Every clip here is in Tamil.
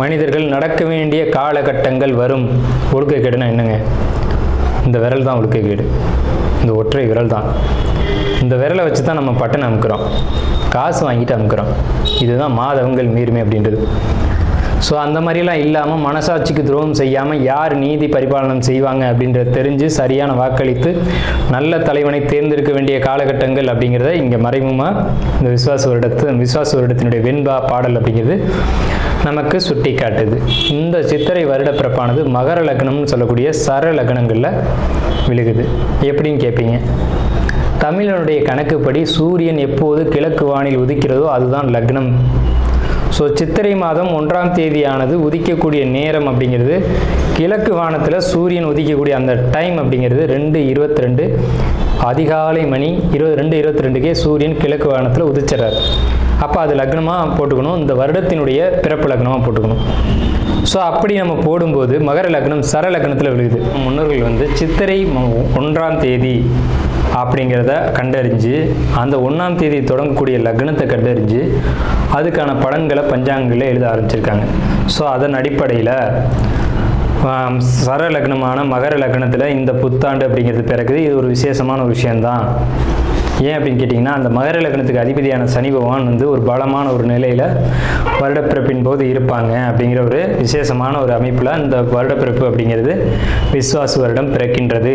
மனிதர்கள் நடக்க வேண்டிய காலகட்டங்கள் வரும். ஒழுக்கக்கேடுனா என்னங்க? இந்த விரல் தான் ஒழுக்கக்கேடு இந்த ஒற்றை விரல் தான். இந்த விரலை வச்சு தான் நம்ம பட்டன் அமுக்கிறோம். காசு வாங்கிட்டு அமுக்கிறோம். இதுதான் மாதவங்கள் மீறுமே அப்படின்றது. ஸோ அந்த மாதிரிலாம் இல்லாமல் மனசாட்சிக்கு துரோகம் செய்யாமல் யார் நீதி பரிபாலனம் செய்வாங்க அப்படின்றத தெரிஞ்சு சரியான வாக்களித்து நல்ல தலைவனை தேர்ந்தெடுக்க வேண்டிய காலகட்டங்கள் அப்படிங்கிறத இங்கே மறைமுகமாக இந்த விஸ்வாச வருடத்து விஸ்வாச வருடத்தினுடைய வெண்பா பாடல் அப்படிங்கிறது நமக்கு சுட்டி காட்டுது. இந்த சித்திரை வருட பிறப்பானது மகர லக்னம்னு சொல்லக்கூடிய சர லக்னங்களில் விழுகுது. எப்படின்னு கேட்பீங்க தமிழனுடைய கணக்குப்படி சூரியன் எப்போது கிழக்கு வானில் உதிக்கிறதோ அதுதான் லக்னம். ஸோ சித்திரை மாதம் ஒன்றாம் தேதியானது உதிக்கக்கூடிய நேரம் அப்படிங்கிறது கிழக்கு வானத்தில் சூரியன் உதிக்கக்கூடிய அந்த டைம் அப்படிங்கிறது ரெண்டு இருபத்தி ரெண்டு அதிகாலை மணி இருபது ரெண்டு இருபத்தி ரெண்டுக்கே சூரியன் கிழக்கு வானத்தில் உதிச்சிடறாரு. அப்போ அது லக்னமாக போட்டுக்கணும் இந்த வருடத்தினுடைய பிறப்பு லக்னமாக போட்டுக்கணும். ஸோ அப்படி நம்ம போடும்போது மகர லக்னம் சர லக்னத்தில் விழுகுது. முன்னோர்கள் வந்து சித்திரை ஒன்றாம் தேதி அப்படிங்கிறத கண்டறிஞ்சு அந்த ஒன்றாம் தேதி தொடங்கக்கூடிய லக்னத்தை கண்டறிஞ்சு அதுக்கான பலன்களை பஞ்சாங்கங்களில் எழுத ஆரம்பிச்சிருக்காங்க. ஸோ அதன் அடிப்படையில் சர லக்னமான மகர லக்னத்தில் இந்த புத்தாண்டு அப்படிங்கிறது பிறகுது. இது ஒரு விசேஷமான ஒரு விஷயந்தான் ஏன் அப்படின்னு கேட்டிங்கன்னா அந்த மகர லக்னத்துக்கு அதிபதியான சனி பகவான் வந்து ஒரு பலமான ஒரு நிலையில் வருடப்பிறப்பின் போது இருப்பாங்க அப்படிங்கிற ஒரு விசேஷமான ஒரு அமைப்பில் இந்த வருடப்பிறப்பு அப்படிங்கிறது விஸ்வாச வருடம் பிறக்கின்றது.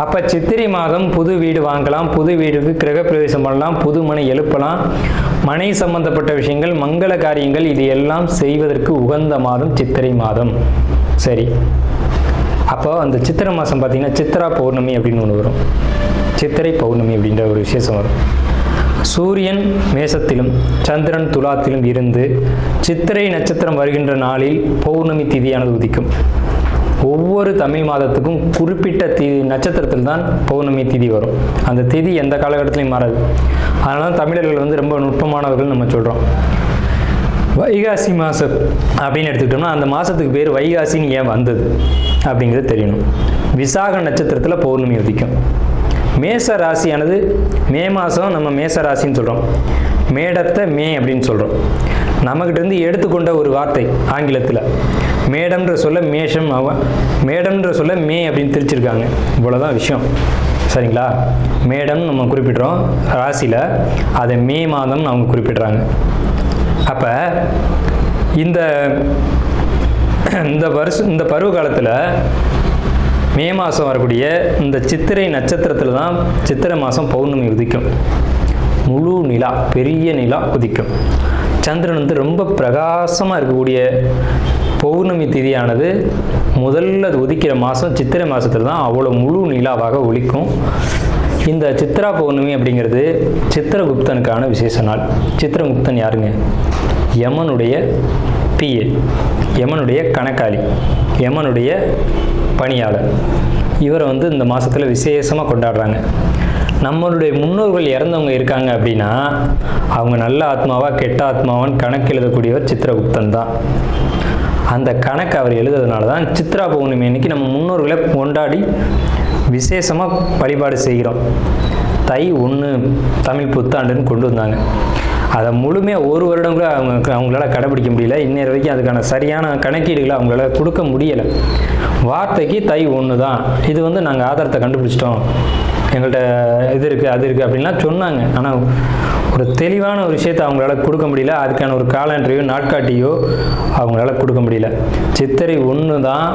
அப்போ சித்திரை மாதம் புது வீடு வாங்கலாம் புது வீடுக்கு கிரகப்பிரவேசம் பண்ணலாம் புது மனை எழுப்பலாம். மனை சம்பந்தப்பட்ட விஷயங்கள் மங்கள காரியங்கள் இது எல்லாம் செய்வதற்கு உகந்த மாதம் சித்திரை மாதம். சரி. அப்போ அந்த சித்திரை மாதம் பார்த்தீங்கன்னா சித்ரா பௌர்ணமி அப்படின்னு ஒன்று வரும். சித்திரை பௌர்ணமி அப்படின்ற ஒரு விசேஷம் வரும். சூரியன் மேசத்திலும் சந்திரன் துலாத்திலும் இருந்து சித்திரை நட்சத்திரம் வருகின்ற நாளில் பௌர்ணமி திதியானது உதிக்கும். ஒவ்வொரு தமிழ் மாதத்துக்கும் குறிப்பிட்ட தி நட்சத்திரத்தில் தான் பௌர்ணமி திதி வரும். அந்த திதி எந்த காலகட்டத்திலையும் மாறாது. அதனால தான் தமிழர்கள் வந்து ரொம்ப நுட்பமானவர்கள் நம்ம சொல்கிறோம் வைகாசி மாதம் அப்படின்னு எடுத்துக்கிட்டோம்னா அந்த மாதத்துக்கு பேர் வைகாசின்னு ஏன் வந்தது அப்படிங்கிறது தெரியணும். விசாக நட்சத்திரத்தில் பௌர்ணமி உதிக்கும். மேச ராசியானது மே மாதம் நம்ம மேச ராசின்னு சொல்கிறோம் மேடத்தை மே அப்படின்னு சொல்கிறோம் நம்மக்கிட்ட இருந்து எடுத்துக்கொண்ட ஒரு வார்த்தை ஆங்கிலத்தில். மேடம்ன்ற சொல்ல மேஷம் அவன் மேடம்ன்ற சொல்ல மே அப்படின்னு திரிச்சிருக்காங்க. இவ்வளோதான் விஷயம். சரிங்களா? மேடம் நம்ம குறிப்பிடுறோம். ராசியில் அதை மே மாதம் அவங்க குறிப்பிடுறாங்க. அப்போ இந்த இந்த வருஷம் இந்த பருவ காலத்தில் மே மாதம் வரக்கூடிய இந்த சித்திரை நட்சத்திரத்தில் தான் சித்திரை மாதம் பௌர்ணமி உதிக்கும். முழு நிலா பெரிய நிலா உதிக்கும். சந்திரன் வந்து ரொம்ப பிரகாசமாக இருக்கக்கூடிய பௌர்ணமி திதியானது முதல்ல உதிக்கிற மாதம் சித்திரை மாதத்தில் தான் அவ்வளோ முழு நிலாவாக ஒழிக்கும் இந்த சித்ரா பௌர்ணமி அப்படிங்கிறது சித்திரகுப்தனுக்கான விசேஷ நாள். சித்திரகுப்தன் யாருங்க? யமனுடைய பிஏ யமனுடைய கணக்காளி யமனுடைய பணியாளர். இவரை வந்து இந்த மாதத்தில் விசேஷமாக கொண்டாடுறாங்க. நம்மளுடைய முன்னோர்கள் இறந்தவங்க இருக்காங்க அப்படின்னா அவங்க நல்ல ஆத்மாவா கெட்ட ஆத்மாவான்னு கணக்கு எழுதக்கூடியவர் சித்திரகுப்தன் தான். அந்த கணக்கு அவர் எழுதுறதுனால தான் சித்ரா பௌர்ணமி அன்னைக்கு நம்ம முன்னோர்களை கொண்டாடி விசேஷமாக வழிபாடு செய்கிறோம். தை ஒன்று தமிழ் புத்தாண்டுன்னு கொண்டு வந்தாங்க. அதை முழுமையாக ஒரு வருடம் கூட அவங்க அவங்களால கடைபிடிக்க முடியல. இன்னொரு வரைக்கும் அதுக்கான சரியான கணக்கீடுகளை அவங்களால கொடுக்க முடியலை. வார்த்தைக்கு தை ஒன்று தான் இது வந்து நாங்கள் ஆதாரத்தை கண்டுபிடிச்சிட்டோம். எங்கள்கிட்ட இது இருக்குது அது இருக்குது அப்படின்லாம் சொன்னாங்க. ஆனால் ஒரு தெளிவான ஒரு விஷயத்தை அவங்களால கொடுக்க முடியல. அதுக்கான ஒரு காலண்டரையோ நாட்காட்டியோ அவங்களால கொடுக்க முடியல. சித்திரை ஒன்று தான்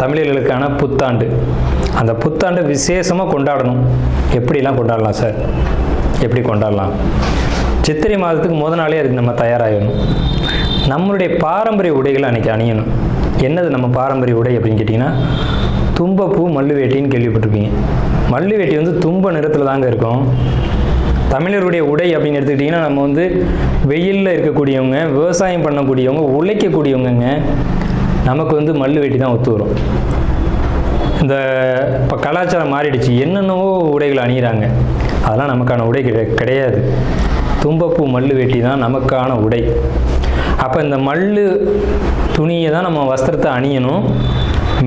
தமிழர்களுக்கான புத்தாண்டு. அந்த புத்தாண்டை விசேஷமாக கொண்டாடணும். எப்படிலாம் கொண்டாடலாம் சார்? எப்படி கொண்டாடலாம்? சித்திரை மாதத்துக்கு முத நாளே அதுக்கு நம்ம தயாராகிடணும் நம்மளுடைய பாரம்பரிய உடைகளை அன்றைக்கி அணியணும். என்னது நம்ம பாரம்பரிய உடை அப்படின்னு கேட்டிங்கன்னா தும்பப்பூ மல்லுவேட்டின்னு கேள்விப்பட்டிருப்பீங்க. மல்லு வேட்டி வந்து தும்ப நிறத்தில் தாங்க இருக்கும். தமிழருடைய உடை அப்படின்னு எடுத்துக்கிட்டிங்கன்னா நம்ம வந்து வெயிலில் இருக்கக்கூடியவங்க விவசாயம் பண்ணக்கூடியவங்க உழைக்கக்கூடியவங்கங்க நமக்கு வந்து மல்லு வேட்டி தான் ஒத்து வரும். இந்த இப்போ கலாச்சாரம் மாறிடுச்சு. என்னென்னவோ உடைகள் அணிகிறாங்க அதெல்லாம் நமக்கான உடை கிடை கிடையாது. தும்பப்பூ மல்லு வேட்டி தான் நமக்கான உடை. அப்போ இந்த மல்லு துணியை தான் நம்ம வஸ்திரத்தை அணியணும்.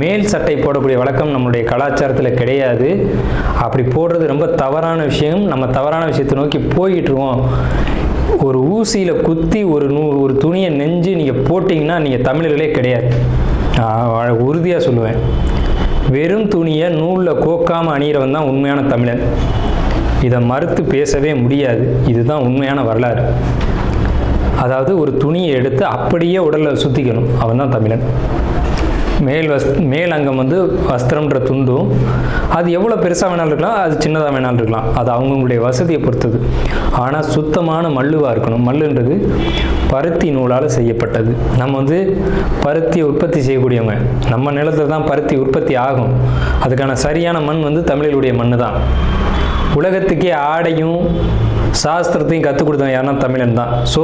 மேல் சட்டை போடக்கூடிய வழக்கம் நம்மளுடைய கலாச்சாரத்தில் கிடையாது. அப்படி போடுறது ரொம்ப தவறான விஷயம். நம்ம தவறான விஷயத்தை நோக்கி போய்கிட்டுருவோம் ஒரு ஊசியில் குத்தி ஒரு நூ ஒரு துணியை நெஞ்சு நீங்கள் போட்டிங்கன்னா நீங்கள் தமிழர்களே கிடையாது. நான் உறுதியாக சொல்லுவேன். வெறும் துணியை நூலில் கோக்காமல் அணிகிறவன் தான் உண்மையான தமிழன். இதை மறுத்து பேசவே முடியாது. இதுதான் உண்மையான வரலாறு. அதாவது ஒரு துணியை எடுத்து அப்படியே உடலில் சுற்றிக்கணும் அவன் தான் தமிழன். மேல் வஸ் மேல் அங்கம் வந்து வஸ்திரம்ன்ற துண்டும் அது எவ்வளோ பெருசாக வேணாலும் இருக்கலாம் அது சின்னதாக வேணாலும் இருக்கலாம். அது அவங்கவுங்களுடைய வசதியை பொறுத்தது. ஆனால் சுத்தமான மல்லுவாக இருக்கணும். மல்லுன்றது பருத்தி நூலால் செய்யப்பட்டது. நம்ம வந்து பருத்தியை உற்பத்தி செய்யக்கூடியவங்க. நம்ம நிலத்தில் தான் பருத்தி உற்பத்தி ஆகும். அதுக்கான சரியான மண் வந்து தமிழர்களுடைய மண் தான் உலகத்துக்கே ஆடையும் சாஸ்திரத்தையும் கற்றுக் கொடுத்தவன் யாருன்னா தமிழன் தான். ஸோ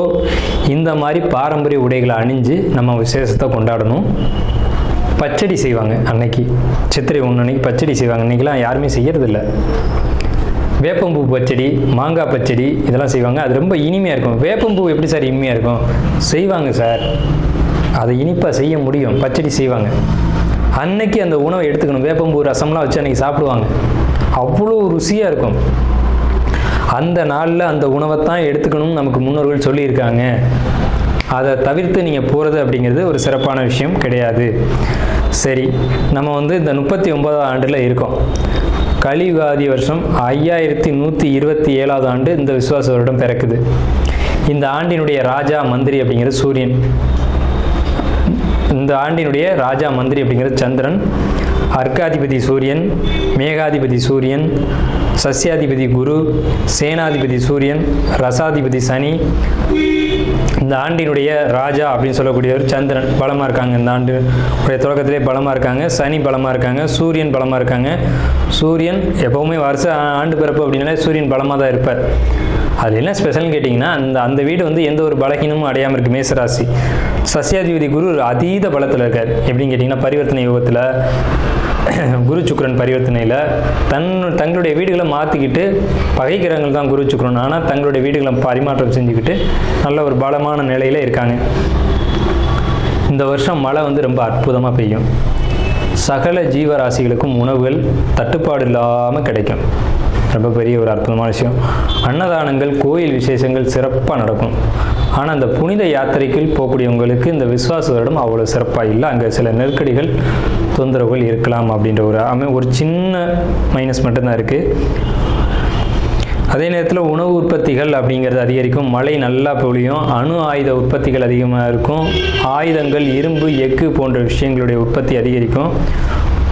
இந்த மாதிரி பாரம்பரிய உடைகளை அணிஞ்சு நம்ம விசேஷத்தை கொண்டாடணும். பச்சடி செய்வாங்க அன்னைக்கு. சித்திரை ஒன்று அன்னைக்கு பச்சடி செய்வாங்க. அன்னைக்கெல்லாம் யாருமே செய்யறதில்ல. வேப்பம்பூ பச்சடி மாங்காய் பச்சடி இதெல்லாம் செய்வாங்க. அது ரொம்ப இனிமையாக இருக்கும். வேப்பம்பூ எப்படி சார் இனிமையாக இருக்கும்? செய்வாங்க சார். அதை இனிப்பாக செய்ய முடியும். பச்சடி செய்வாங்க. அன்னைக்கு அந்த உணவை எடுத்துக்கணும். வேப்பம்பூ ரசம்லாம் வச்சு அன்னைக்கு சாப்பிடுவாங்க. அவ்வளோ ருசியாக இருக்கும். அந்த நாளில் அந்த உணவை தான் எடுத்துக்கணும்னு நமக்கு முன்னோர்கள் சொல்லியிருக்காங்க. அதை தவிர்த்து நீங்கள் போகிறது அப்படிங்கிறது ஒரு சிறப்பான விஷயம் கிடையாது. சரி நம்ம வந்து இந்த முப்பத்தி ஒன்பதாவது ஆண்டில் இருக்கோம். கலியுகாதி வருஷம் ஐயாயிரத்தி நூற்றி இருபத்தி ஏழாவது ஆண்டு இந்த விசுவாச வருடம் பிறக்குது. இந்த ஆண்டினுடைய ராஜா மந்திரி அப்படிங்கிறது சூரியன். இந்த ஆண்டினுடைய ராஜா மந்திரி அப்படிங்கிறது சந்திரன். அர்க்காதிபதி சூரியன் மேகாதிபதி சூரியன் சஸ்யாதிபதி குரு சேனாதிபதி சூரியன் ரசாதிபதி சனி இந்த ஆண்டினுடைய ராஜா அப்படின்னு சொல்லக்கூடியவர் சந்திரன் பலமாக இருக்காங்க இந்த ஆண்டு. உடைய தொடக்கத்திலே பலமாக இருக்காங்க. சனி பலமாக இருக்காங்க. சூரியன் பலமாக இருக்காங்க. சூரியன் எப்போவுமே வருஷ ஆண்டு பிறப்பு அப்படின்னாலே சூரியன் பலமாக தான் இருப்பார். அது என்ன ஸ்பெஷல்னு கேட்டிங்கன்னா அந்த அந்த வீடு வந்து எந்த ஒரு பலகீனமும் அடையாமல் இருக்குது மேசராசி. சசியாதிபதி குரு அதீத பலத்தில் இருக்கார். எப்படின்னு கேட்டிங்கன்னா பரிவர்த்தனை யோகத்தில் குரு சுக்கரன் பரிவர்த்தனையில் தன் தங்களுடைய வீடுகளை மாற்றிக்கிட்டு பகைக்கிறவங்கள் தான் குரு சுக்கரன். ஆனால் தங்களுடைய வீடுகளை பரிமாற்றம் செஞ்சுக்கிட்டு நல்ல ஒரு பலமான நிலையில் இருக்காங்க. இந்த வருஷம் மழை வந்து ரொம்ப அற்புதமாக பெய்யும். சகல ஜீவராசிகளுக்கும் உணவுகள் தட்டுப்பாடு இல்லாமல் கிடைக்கும். ரொம்ப பெரிய ஒரு அற்புதமான விஷயம். அன்னதானங்கள் கோயில் விசேஷங்கள் சிறப்பாக நடக்கும். ஆனால் அந்த புனித யாத்திரைக்குள் போகக்கூடியவங்களுக்கு இந்த விஸ்வாச வருடம் அவ்வளோ சிறப்பாக இல்லை. அங்கே சில நெருக்கடிகள் தொந்தரவுகள் இருக்கலாம் அப்படின்ற ஒரு அமை ஒரு சின்ன மைனஸ் மட்டும்தான் இருக்குது அதே நேரத்தில் உணவு உற்பத்திகள் அப்படிங்கிறது அதிகரிக்கும். மழை நல்லா பொழியும். அணு ஆயுத உற்பத்திகள் அதிகமாக இருக்கும். ஆயுதங்கள் இரும்பு எஃகு போன்ற விஷயங்களுடைய உற்பத்தி அதிகரிக்கும்.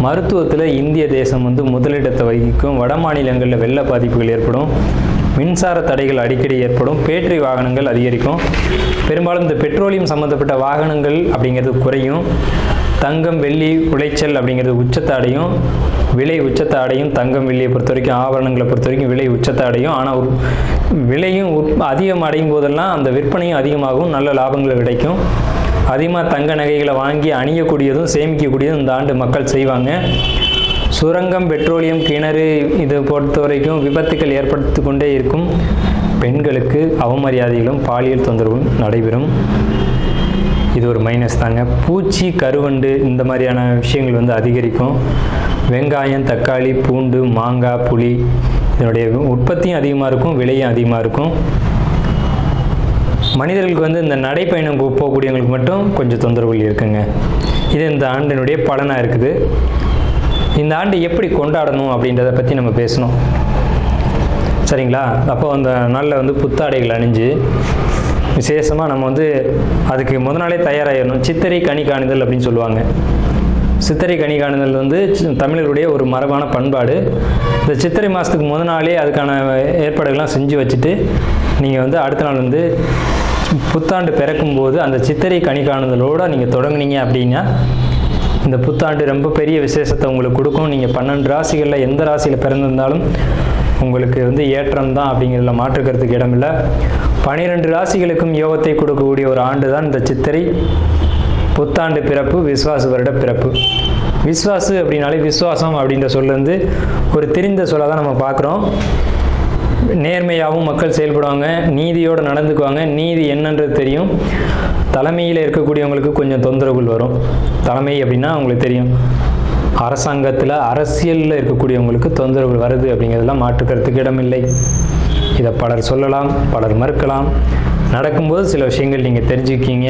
மருத்துவத்தில் இந்திய தேசம் வந்து முதலிடத்தை வகிக்கும். வட மாநிலங்களில் வெள்ள பாதிப்புகள் ஏற்படும். மின்சார தடைகள் அடிக்கடி ஏற்படும். பேட்டரி வாகனங்கள் அதிகரிக்கும். பெரும்பாலும் இந்த பெட்ரோலியம் சம்மந்தப்பட்ட வாகனங்கள் அப்படிங்கிறது குறையும். தங்கம் வெள்ளி உளைச்சல் அப்படிங்கிறது உச்சத்தை அடையும் விலை உச்சத்தை அடையும் தங்கம் வெள்ளியை பொறுத்த வரைக்கும் ஆபரணங்களை பொறுத்த வரைக்கும் விலை உச்சத்தை அடையும் ஆனால் விலையும் உற்- அதிகம் அடையும் போதெல்லாம் அந்த விற்பனையும் அதிகமாகும் நல்ல லாபங்கள் கிடைக்கும் அதிகமாக தங்க நகைகளை வாங்கி அணியக்கூடியதும் சேமிக்கக்கூடியதும் இந்த ஆண்டு மக்கள் செய்வாங்க. சுரங்கம் பெட்ரோலியம் கிணறு இதை பொறுத்த வரைக்கும் விபத்துக்கள் ஏற்படுத்தி கொண்டே இருக்கும். பெண்களுக்கு அவமரியாதைகளும் பாலியல் தொந்தரவும் நடைபெறும். இது ஒரு மைனஸ் தாங்க. பூச்சி கருவண்டு இந்த மாதிரியான விஷயங்கள் வந்து அதிகரிக்கும். வெங்காயம் தக்காளி பூண்டு மாங்காய் புளி இதனுடைய உற்பத்தியும் அதிகமாக இருக்கும் விலையும் அதிகமாக இருக்கும். மனிதர்களுக்கு வந்து இந்த நடைப்பயணம் போகக்கூடியவங்களுக்கு மட்டும் கொஞ்சம் தொந்தரவுகள் இருக்குங்க. இது இந்த ஆண்டினுடைய பலனாக இருக்குது. இந்த ஆண்டு எப்படி கொண்டாடணும் அப்படின்றத பற்றி நம்ம பேசணும். சரிங்களா? அப்போ அந்த நாளில் வந்து புத்தாடைகள் அணிஞ்சு விசேஷமாக நம்ம வந்து அதுக்கு முத நாளே தயாராகிடணும் சித்திரை கனி காணுதல் அப்படின்னு சொல்லுவாங்க. சித்திரை கனி காணுதல் வந்து தமிழருடைய ஒரு மரபான பண்பாடு. இந்த சித்திரை மாதத்துக்கு முத நாளே அதுக்கான ஏற்பாடுகள்லாம் செஞ்சு வச்சுட்டு நீங்கள் வந்து அடுத்த நாள் வந்து புத்தாண்டு பிறக்கும்போது அந்த சித்திரை கனி காணுதலோடு நீங்கள் தொடங்குனீங்க அப்படின்னா இந்த புத்தாண்டு ரொம்ப பெரிய விசேஷத்தை உங்களுக்கு கொடுக்கும். நீங்கள் பன்னெண்டு ராசிகளில் எந்த ராசியில் பிறந்திருந்தாலும் உங்களுக்கு வந்து ஏற்றம் தான் அப்படிங்கிறதுல மாற்றுக்கிறதுக்கு இடமில்லை. பனிரெண்டு ராசிகளுக்கும் யோகத்தை கொடுக்கக்கூடிய ஒரு ஆண்டு தான் இந்த சித்திரை. புத்தாண்டு பிறப்பு விஸ்வாசு வருட பிறப்பு. விஸ்வாசு அப்படின்னாலே விஸ்வாசம் அப்படின்ற சொல்லேருந்து ஒரு தெரிந்த சொல்ல தான் நம்ம பார்க்குறோம். நேர்மையாகவும் மக்கள் செயல்படுவாங்க நீதியோடு நடந்துக்குவாங்க. நீதி என்னன்றது தெரியும். தலைமையில் இருக்கக்கூடியவங்களுக்கு கொஞ்சம் தொந்தரவுகள் வரும். தலைமை அப்படின்னா அவங்களுக்கு தெரியும். அரசாங்கத்தில் அரசியலில் இருக்கக்கூடியவங்களுக்கு தொந்தரவுகள் வருது அப்படிங்கிறதெல்லாம் மாற்றுக்கிறதுக்கு இடமில்லை. இதை பலர் சொல்லலாம் பலர் மறுக்கலாம். நடக்கும்போது சில விஷயங்கள் நீங்கள் தெரிஞ்சுக்கிங்க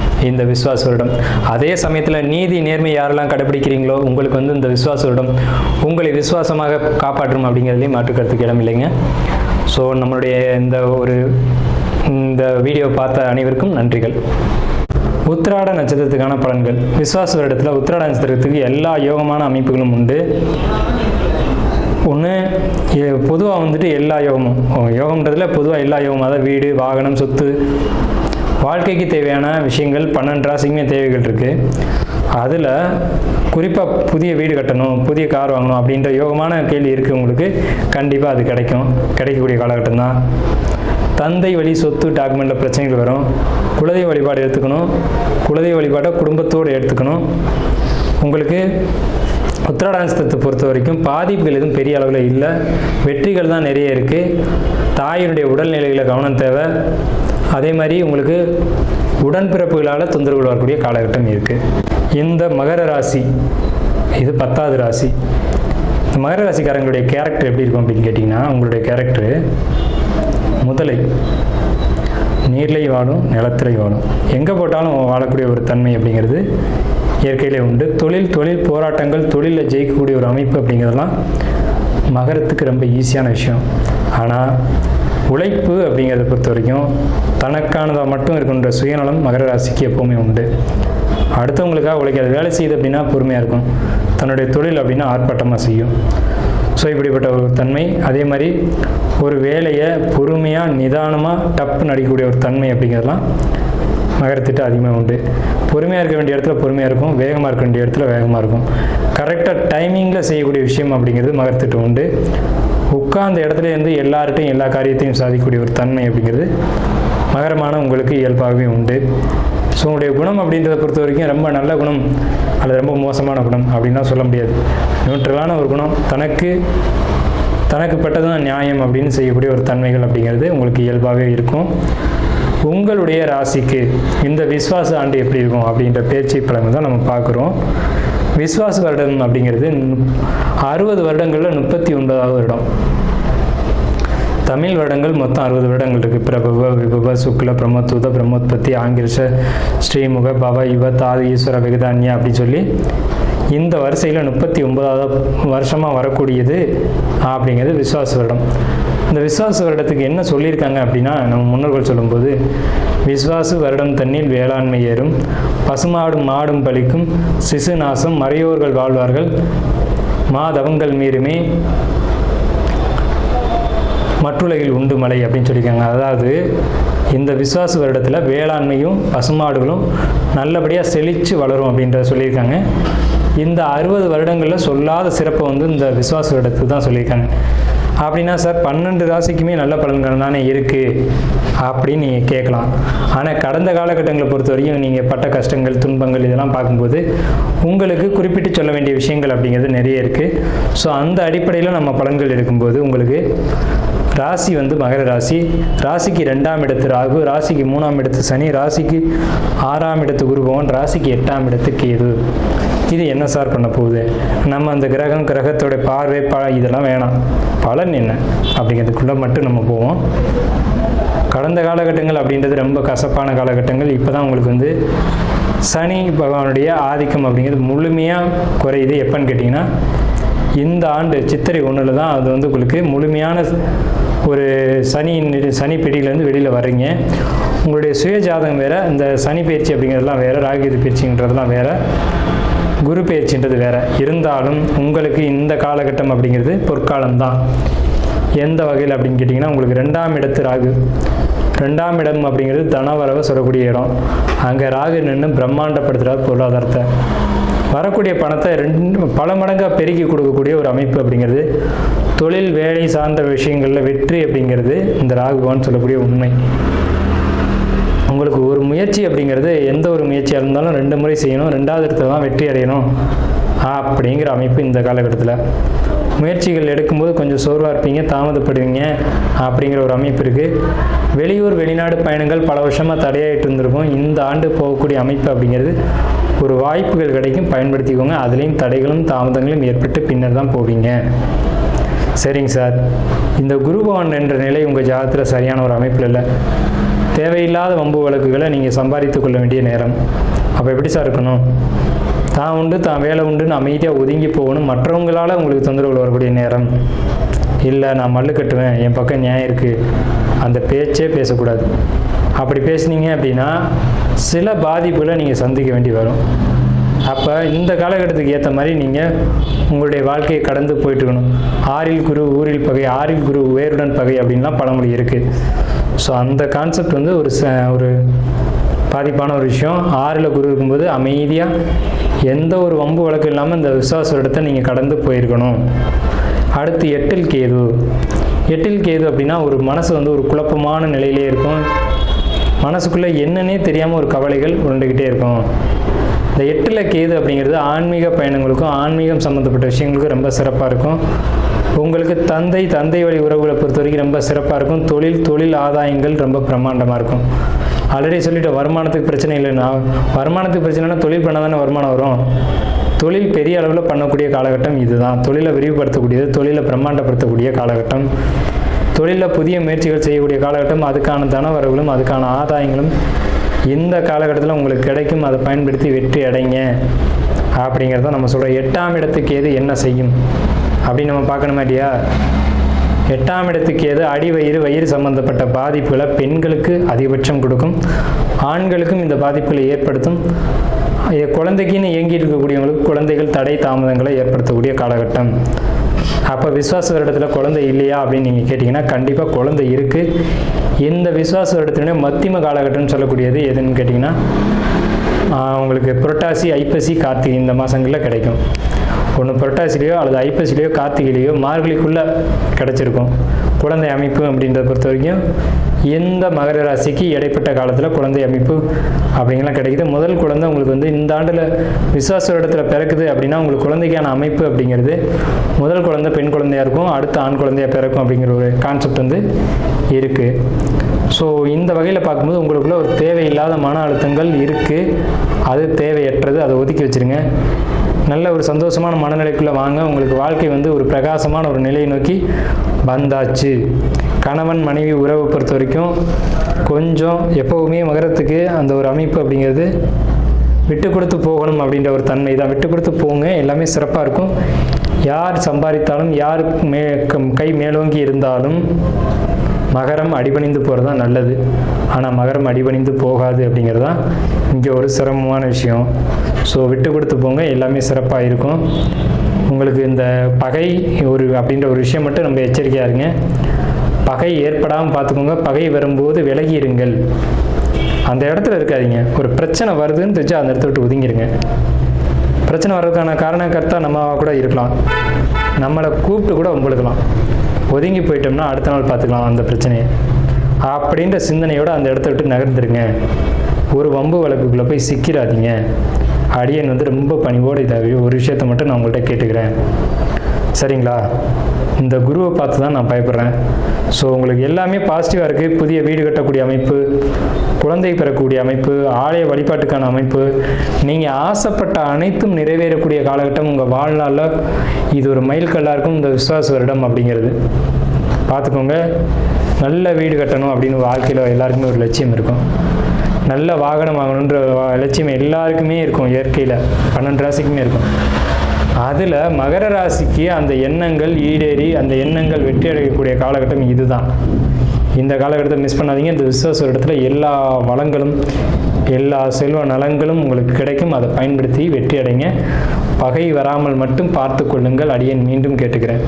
இந்த விஸ்வாச வருடம் அதே சமயத்தில் நீதி நேர்மை யாரெல்லாம் கடைபிடிக்கிறீங்களோ உங்களுக்கு வந்து இந்த விஸ்வாச வருடம் உங்களை விசுவாசமாக காப்பாற்றும் அப்படிங்கிறதுலையும் மாற்றுக்கிறதுக்கு இடம் இல்லைங்க. ஸோ நம்மளுடைய இந்த ஒரு இந்த வீடியோ பார்த்த அனைவருக்கும் நன்றிகள். உத்திராட நட்சத்திரத்துக்கான பலன்கள். விஸ்வாச வருடத்தில் உத்திராட நட்சத்திரத்துக்கு எல்லா யோகமான அமைப்புகளும் உண்டு. ஒன்று பொதுவாக வந்துட்டு எல்லா யோகமும். யோகம்ன்றதுல பொதுவாக எல்லா யோகமும் அதாவது வீடு வாகனம் சொத்து வாழ்க்கைக்கு தேவையான விஷயங்கள் பன்னெண்டு ராசிக்குமே தேவைகள் இருக்குது அதில் குறிப்பாக புதிய வீடு கட்டணும் புதிய கார் வாங்கணும் அப்படின்ற யோகமான கேள்வி இருக்குது உங்களுக்கு. கண்டிப்பாக அது கிடைக்கும். கிடைக்கக்கூடிய காலகட்டம் தான். தந்தை வழி சொத்து டாக்குமெண்ட்டில் பிரச்சனைகள் வரும். குலதெய்வ வழிபாடு எடுத்துக்கணும். குலதெய்வ வழிபாட்டை குடும்பத்தோடு எடுத்துக்கணும். உங்களுக்கு உத்திராட பொறுத்த வரைக்கும் பாதிப்புகள் எதுவும் பெரிய அளவில் இல்லை. வெற்றிகள் தான் நிறைய இருக்குது தாயினுடைய உடல்நிலையில் கவனம் தேவை. அதே மாதிரி உங்களுக்கு உடன்பிறப்புகளால் தொந்தரவுகள் வரக்கூடிய காலகட்டம் இருக்குது இந்த மகர ராசி இது பத்தாவது ராசி இந்த மகர ராசிக்காரங்களுடைய கேரக்டர் எப்படி இருக்கும் அப்படின்னு கேட்டிங்கன்னா உங்களுடைய கேரக்டரு முதலை நீர்லை வாழும் நிலத்திலை வாழும். எங்கே போட்டாலும் வாழக்கூடிய ஒரு தன்மை அப்படிங்கிறது இயற்கையிலே உண்டு. தொழில் தொழில் போராட்டங்கள் தொழிலில் ஜெயிக்கக்கூடிய ஒரு அமைப்பு அப்படிங்கிறதெல்லாம் மகரத்துக்கு ரொம்ப ஈஸியான விஷயம். ஆனால் உழைப்பு அப்படிங்கிறத பொறுத்த வரைக்கும் தனக்கானதாக மட்டும் இருக்கின்ற சுயநலம் மகர ராசிக்கு எப்போவுமே உண்டு. அடுத்தவங்களுக்காக உழைக்காது. வேலை செய்யுது அப்படின்னா பொறுமையாக இருக்கும். தன்னுடைய தொழில் அப்படின்னா ஆர்ப்பாட்டமாக செய்யும். ஸோ இப்படிப்பட்ட ஒரு தன்மை. அதே மாதிரி ஒரு வேலையை பொறுமையாக நிதானமாக டப்பு நடிக்கக்கூடிய ஒரு தன்மை அப்படிங்கிறதெல்லாம் மகரத்திட்டு அதிகமாக உண்டு. பொறுமையாக இருக்க வேண்டிய இடத்துல பொறுமையாக இருக்கும். வேகமாக இருக்க வேண்டிய இடத்துல வேகமாக இருக்கும். கரெக்டாக டைமிங்கில் செய்யக்கூடிய விஷயம் அப்படிங்கிறது மகரத்திட்டு உண்டு. உட்கார்ந்த இடத்துல இருந்து எல்லார்ட்டையும் எல்லா காரியத்தையும் சாதிக்கக்கூடிய ஒரு தன்மை அப்படிங்கிறது மகரமான உங்களுக்கு இயல்பாகவே உண்டு. ஸோ உங்களுடைய குணம் அப்படின்றத பொறுத்த வரைக்கும் ரொம்ப நல்ல குணம் அல்லது ரொம்ப மோசமான குணம் அப்படின்லாம் சொல்ல முடியாது. நியூட்ரலான ஒரு குணம் தனக்கு தனக்கு பட்டதான் நியாயம் அப்படின்னு செய்யக்கூடிய ஒரு தன்மைகள் அப்படிங்கிறது உங்களுக்கு இயல்பாகவே இருக்கும். உங்களுடைய ராசிக்கு இந்த விஸ்வாச ஆண்டு எப்படி இருக்கும் அப்படின்ற பேச்சு பழங்கள் தான் நம்ம பார்க்குறோம். விஸ்வாச வருடம் அப்படிங்கிறது அறுபது வருடங்களில் முப்பத்தி ஒன்பதாவது வருடம். தமிழ் வருடங்கள் மொத்தம் அறுபது வருடங்கள் இருக்குது பிரபவ விபவ சுக்ல பிரம்மத்துத பிரம்மோத்பத்தி ஆங்கிருஷ ஸ்ரீமுக பவ யுவ தாது ஈஸ்வர விகதான்யா அப்படின்னு சொல்லி இந்த வரிசையில் முப்பத்தி ஒன்பதாவது வருஷமாக வரக்கூடியது அப்படிங்கிறது விஸ்வாச வருடம். இந்த விஸ்வாச வருடத்துக்கு என்ன சொல்லியிருக்காங்க அப்படின்னா நம்ம முன்னோர்கள் சொல்லும்போது விஸ்வாசு வருடம் தண்ணில் வேளாண்மை ஏறும் பசுமாடும் மாடும் பலிக்கும் சிசு நாசம் மறையோர்கள் வாழ்வார்கள் மாதவங்கள் மீறுமே மற்றுலகில் உண்டு மலை அப்படின்னு சொல்லியிருக்காங்க. அதாவது இந்த விஸ்வாச வருடத்தில் வேளாண்மையும் பசுமாடுகளும் நல்லபடியாக செழித்து வளரும் அப்படின்றத சொல்லியிருக்காங்க. இந்த அறுபது வருடங்களில் சொல்லாத சிறப்பை வந்து இந்த விஸ்வாச தான் சொல்லியிருக்காங்க. அப்படின்னா சார் பன்னெண்டு ராசிக்குமே நல்ல பலன்கள் தானே இருக்குது அப்படின்னு நீங்கள் கேட்கலாம். ஆனால் கடந்த காலகட்டங்களை பொறுத்த வரைக்கும் நீங்கள் பட்ட கஷ்டங்கள் துன்பங்கள் இதெல்லாம் பார்க்கும்போது உங்களுக்கு குறிப்பிட்டு சொல்ல வேண்டிய விஷயங்கள் அப்படிங்கிறது நிறைய இருக்குது ஸோ அந்த அடிப்படையில் நம்ம பலன்கள் எடுக்கும்போது உங்களுக்கு ராசி வந்து மகர ராசி. ராசிக்கு ரெண்டாம் இடத்து ராகு ராசிக்கு மூணாம் இடத்து சனி ராசிக்கு ஆறாம் இடத்து குருபவன் ராசிக்கு எட்டாம் இடத்து கேது. இது என்ன சார் பண்ண போகுது? நம்ம அந்த கிரகம் கிரகத்தோட பார்வை ப இதெல்லாம் வேணாம். பலன் என்ன? அப்படிங்கிறதுக்குள்ளே மட்டும் நம்ம போவோம். கடந்த காலகட்டங்கள் அப்படின்றது ரொம்ப கசப்பான காலகட்டங்கள். இப்போ தான் உங்களுக்கு வந்து சனி பகவானுடைய ஆதிக்கம் அப்படிங்கிறது முழுமையாக குறையுது. எப்போன்னு கேட்டிங்கன்னா இந்த ஆண்டு சித்திரை ஒன்றில் தான் அது வந்து உங்களுக்கு முழுமையான ஒரு சனி சனி பிடியிலேருந்து வெளியில் வர்றீங்க. உங்களுடைய சுய ஜாதகம் வேறு இந்த சனி பயிற்சி அப்படிங்கிறதுலாம் வேறு ராகித பயிற்சின்றதுலாம் வேறு. குரு பயிற்சின்றது வேற. இருந்தாலும் உங்களுக்கு இந்த காலகட்டம் அப்படிங்கிறது பொற்காலம் தான் எந்த வகையில் அப்படின்னு கேட்டிங்கன்னா உங்களுக்கு ரெண்டாம் இடத்து ராகு. ரெண்டாம் இடம் அப்படிங்கிறது தனவரவை சொல்லக்கூடிய இடம். அங்கே ராகு நின்று பிரம்மாண்டப்படுத்துகிறார் பொருளாதாரத்தை. வரக்கூடிய பணத்தை ரெண்டு பல மடங்காக பெருக்கி கொடுக்கக்கூடிய ஒரு அமைப்பு அப்படிங்கிறது தொழில் வேலை சார்ந்த விஷயங்களில் வெற்றி அப்படிங்கிறது இந்த ராகுவான்னு சொல்லக்கூடிய உண்மை. உங்களுக்கு ஒரு முயற்சி அப்படிங்கிறது எந்த ஒரு முயற்சியாக இருந்தாலும் ரெண்டு முறை செய்யணும் ரெண்டாவது இடத்துல தான் வெற்றி அடையணும் அப்படிங்கிற அமைப்பு இந்த காலகட்டத்தில். முயற்சிகள் எடுக்கும்போது கொஞ்சம் சோர்வாக இருப்பீங்க தாமதப்படுவீங்க அப்படிங்கிற ஒரு அமைப்பு இருக்குது வெளியூர் வெளிநாடு பயணங்கள் பல வருஷமாக தடையாயிட்டு இருந்திருக்கும். இந்த ஆண்டு போகக்கூடிய அமைப்பு அப்படிங்கிறது ஒரு வாய்ப்புகள் கிடைக்கும் பயன்படுத்திக்கோங்க. அதுலேயும் தடைகளும் தாமதங்களும் ஏற்பட்டு பின்னர் தான் போவீங்க. சரிங்க சார். இந்த குருபவன் என்ற நிலை உங்கள் ஜாதகத்தில் சரியான ஒரு அமைப்பில் இல்லை. தேவையில்லாத வம்பு வழக்குகளை நீங்கள் சம்பாதித்து கொள்ள வேண்டிய நேரம். அப்போ எப்படி சார் இருக்கணும்? தான் உண்டு தான் வேலை உண்டுன்னு அமைதியாக ஒதுங்கி போகணும். மற்றவங்களால் உங்களுக்கு தொந்தரவுகள் வரக்கூடிய நேரம். இல்லை நான் மல்லு கட்டுவேன் என் பக்கம் நியாயம் இருக்குது அந்த பேச்சே பேசக்கூடாது. அப்படி பேசுனீங்க அப்படின்னா சில பாதிப்புகளை நீங்கள் சந்திக்க வேண்டி வரும். அப்போ இந்த காலகட்டத்துக்கு ஏற்ற மாதிரி நீங்கள் உங்களுடைய வாழ்க்கையை கடந்து போயிட்டுருக்கணும் ஆறில் குரு ஊரில் பகை ஆறில் குரு வேருடன் பகை அப்படின்லாம் பழமொழி இருக்குது ஸோ அந்த கான்செப்ட் வந்து ஒரு ச ஒரு பாதிப்பான ஒரு விஷயம். ஆறில் குரு இருக்கும்போது அமைதியாக எந்த ஒரு வம்பு வழக்கு இல்லாமல் இந்த விசுவாச இடத்தை நீங்கள் கடந்து போயிருக்கணும். அடுத்து எட்டில் கேது. எட்டில் கேது அப்படின்னா ஒரு மனசு வந்து ஒரு குழப்பமான நிலையிலே இருக்கும். மனசுக்குள்ளே என்னன்னே தெரியாமல் ஒரு கவலைகள் உருண்டுக்கிட்டே இருக்கும். இந்த எட்டில் கேது அப்படிங்கிறது ஆன்மீக பயணங்களுக்கும் ஆன்மீகம் சம்மந்தப்பட்ட விஷயங்களுக்கும் ரொம்ப சிறப்பாக இருக்கும். உங்களுக்கு தந்தை தந்தை வழி உறவுகளை பொறுத்த வரைக்கும் ரொம்ப சிறப்பாக இருக்கும். தொழில் தொழில் ஆதாயங்கள் ரொம்ப பிரம்மாண்டமாக இருக்கும். ஆல்ரெடி சொல்லிட்டேன் வருமானத்துக்கு பிரச்சனை இல்லைன்னா வருமானத்துக்கு பிரச்சனைனா தொழில் பண்ணால் தானே வருமானம் வரும். தொழில் பெரிய அளவில் பண்ணக்கூடிய காலகட்டம் இதுதான். தொழிலை விரிவுபடுத்தக்கூடியது தொழிலை பிரம்மாண்டப்படுத்தக்கூடிய காலகட்டம். தொழிலில் புதிய முயற்சிகள் செய்யக்கூடிய காலகட்டம். அதுக்கான தனவரவுகளும் அதுக்கான ஆதாயங்களும் இந்த காலகட்டத்தில் உங்களுக்கு கிடைக்கும். அதை பயன்படுத்தி வெற்றி அடைங்க. அப்படிங்கிறத நம்ம சொல்கிறோம் எட்டாம் இடத்துக்கு எது என்ன செய்யும்? அப்படின்னு நம்ம பார்க்கணுமா இல்லையா? எட்டாம் இடத்துக்கு ஏது அடி வயிறு வயிறு சம்பந்தப்பட்ட பாதிப்புகளை பெண்களுக்கு அதிகபட்சம் கொடுக்கும். ஆண்களுக்கும் இந்த பாதிப்புகளை ஏற்படுத்தும். குழந்தைக்குன்னு இயங்கிட்டு இருக்கக்கூடியவங்களுக்கு குழந்தைகள் தடை தாமதங்களை ஏற்படுத்தக்கூடிய காலகட்டம். அப்போ விஸ்வாச வருடத்தில் குழந்தை இல்லையா அப்படின்னு நீங்கள் கேட்டிங்கன்னா கண்டிப்பாக குழந்தை இருக்குது இந்த விஸ்வாச வருடத்தினுடைய மத்தியம காலகட்டம்னு சொல்லக்கூடியது எதுன்னு கேட்டிங்கன்னா உங்களுக்கு புரட்டாசி ஐப்பசி கார்த்திகை இந்த மாதங்களில் கிடைக்கும். ஒன்று புரட்டாசிலேயோ அல்லது ஐப்பசிலேயோ கார்த்திகையிலேயோ மார்கழிக்குள்ளே கிடச்சிருக்கும். குழந்தை அமைப்பு அப்படின்றத பொறுத்த வரைக்கும் எந்த மகர ராசிக்கு இடைப்பட்ட காலத்தில் குழந்தை அமைப்பு அப்படிங்கலாம் கிடைக்குது. முதல் குழந்தை உங்களுக்கு வந்து இந்த ஆண்டில் விசுவாச இடத்துல பிறக்குது அப்படின்னா உங்களுக்கு குழந்தைக்கான அமைப்பு அப்படிங்கிறது முதல் குழந்தை பெண் குழந்தையா இருக்கும் அடுத்த ஆண் குழந்தையாக பிறக்கும் அப்படிங்கிற ஒரு கான்செப்ட் வந்து இருக்குது ஸோ இந்த வகையில் பார்க்கும்போது உங்களுக்குள்ள ஒரு தேவையில்லாத மன அழுத்தங்கள் இருக்குது அது தேவையற்றது. அதை ஒதுக்கி வச்சிருங்க. நல்ல ஒரு சந்தோஷமான மனநிலைக்குள்ளே வாங்க. உங்களுக்கு வாழ்க்கை வந்து ஒரு பிரகாசமான ஒரு நிலையை நோக்கி வந்தாச்சு. கணவன் மனைவி உறவை பொறுத்த வரைக்கும் கொஞ்சம் எப்போவுமே மகரத்துக்கு அந்த ஒரு அமைப்பு அப்படிங்கிறது விட்டு கொடுத்து போகணும் அப்படின்ற ஒரு தன்மை தான். விட்டு கொடுத்து போங்க எல்லாமே சிறப்பாக இருக்கும். யார் சம்பாதித்தாலும் யார் மே கம்- கை மேலோங்கி இருந்தாலும் மகரம் அடிபணிந்து போகிறது தான் நல்லது. ஆனால் மகரம் அடிபணிந்து போகாது அப்படிங்கிறது தான் இங்கே ஒரு சிரமமான விஷயம். ஸோ விட்டு கொடுத்து போங்க எல்லாமே சிறப்பாக இருக்கும். உங்களுக்கு இந்த பகை ஒரு அப்படின்ற ஒரு விஷயம் மட்டும் ரொம்ப எச்சரிக்கையாக இருங்க. பகை ஏற்படாமல் பார்த்துக்கோங்க. பகை வரும்போது விலகி இருங்கள் அந்த இடத்துல இருக்காதீங்க. ஒரு பிரச்சனை வருதுன்னு தெரிஞ்சு அந்த இடத்த விட்டு ஒதுங்கிருங்க. பிரச்சனை வர்றதுக்கான காரணக்கர்த்தா நம்ம கூட இருக்கலாம். நம்மளை கூப்பிட்டு கூட உங்களுக்கலாம். ஒதுங்கி போயிட்டோம்னா அடுத்த நாள் பார்த்துக்கலாம் அந்த பிரச்சனையை. அப்படின்ற சிந்தனையோடு அந்த இடத்த விட்டு நகர்ந்துருங்க. ஒரு வம்பு வழக்குக்குள்ளே போய் சிக்கிறாதீங்க அடியன் வந்து ரொம்ப பணிவோடு இதாகவே ஒரு விஷயத்த மட்டும் நான் உங்கள்கிட்ட கேட்டுக்கிறேன். சரிங்களா? இந்த குருவை பார்த்து தான் நான் பயப்படுறேன். ஸோ உங்களுக்கு எல்லாமே பாசிட்டிவாக இருக்குது புதிய வீடு கட்டக்கூடிய அமைப்பு குழந்தை பெறக்கூடிய அமைப்பு ஆலய வழிபாட்டுக்கான அமைப்பு. நீங்கள் ஆசைப்பட்ட அனைத்தும் நிறைவேறக்கூடிய காலகட்டம் உங்கள் வாழ்நாளில் இது ஒரு மைல்கல்லாக இருக்கும். இந்த விசுவாச வருடம் அப்படிங்கிறது. பார்த்துக்கோங்க. நல்ல வீடு கட்டணும் அப்படின்னு வாழ்க்கையில் எல்லாருக்குமே ஒரு லட்சியம் இருக்கும். நல்ல வாகனம் வாங்கணுன்ற லட்சியம் எல்லாருக்குமே இருக்கும் இயற்கையில். பன்னெண்டு ராசிக்குமே இருக்கும். அதில் மகர ராசிக்கு அந்த எண்ணங்கள் ஈடேறி அந்த எண்ணங்கள் வெற்றி அடையக்கூடிய காலகட்டம் இதுதான். இந்த காலகட்டத்தை மிஸ் பண்ணாதீங்க. இந்த விஸ்வாச இடத்துல எல்லா வளங்களும் எல்லா செல்வ நலங்களும் உங்களுக்கு கிடைக்கும். அதை பயன்படுத்தி வெற்றி அடைங்க. பகை வராமல் மட்டும் பார்த்து கொள்ளுங்கள். அடியன் மீண்டும் கேட்டுக்கிறேன்.